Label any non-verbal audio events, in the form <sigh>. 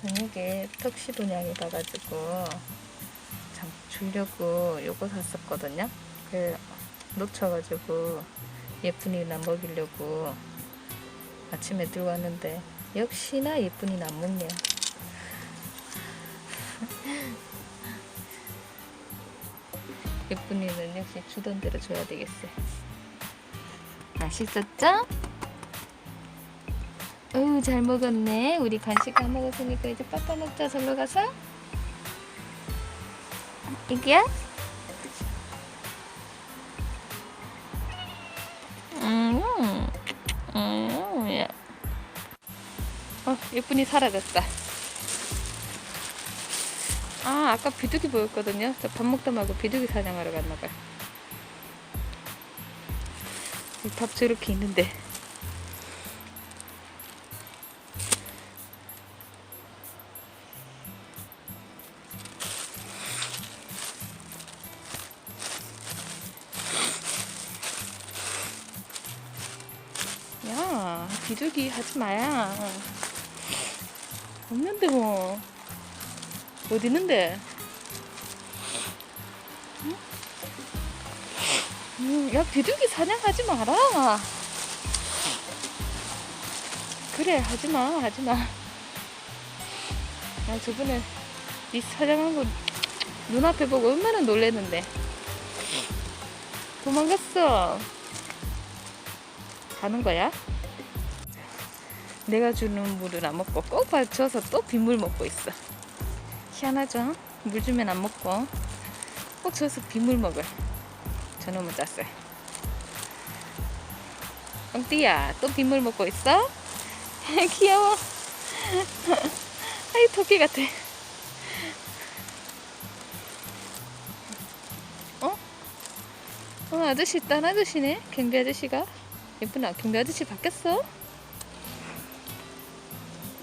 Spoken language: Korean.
저녁에 턱시분양이 봐가지고 참 주려고 요거 샀었거든요. 그 놓쳐가지고 예쁜이나 먹이려고 아침에 들고 왔는데 역시나 예쁜이는 안 먹네요. <laughs> 예쁜이는 역시 주던 대로 줘야 되겠어요. 맛있었죠? 어우 잘 먹었네. 우리 간식 다 먹었으니까 이제 빠빠 먹자. 절로 가서. 이게야? 음, 음, 예. 어, 예쁜이 사라졌다. 아, 아까 비둘기 보였거든요. 저 밥 먹다 말고 비둘기 사냥하러 갔나봐요. 밥 저렇게 있는데. 야, 비둘기 하지 마야. 없는데 뭐. 어디 있는데? 응? 음, 야, 비둘기 사냥하지 마라. 그래, 하지 마, 하지 마. 야, 저번에 이 사냥한 거 눈앞에 보고 얼마나 놀랬는데. 도망갔어. 가는 거야? 내가 주는 물을 안 먹고 꼭 받쳐서 또 빗물 먹고 있어. 희한하죠? 물 주면 안 먹고 꼭 줘서 빗물 먹을. 저놈은 짰어요. 엉띠야, 또 빗물 먹고 있어? <laughs> 귀여워. <laughs> 아이, 토끼 같아. 어? 어, 아저씨, 딴 아저씨네? 경비 아저씨가? 예쁘나? 경비 아저씨 바뀌었어?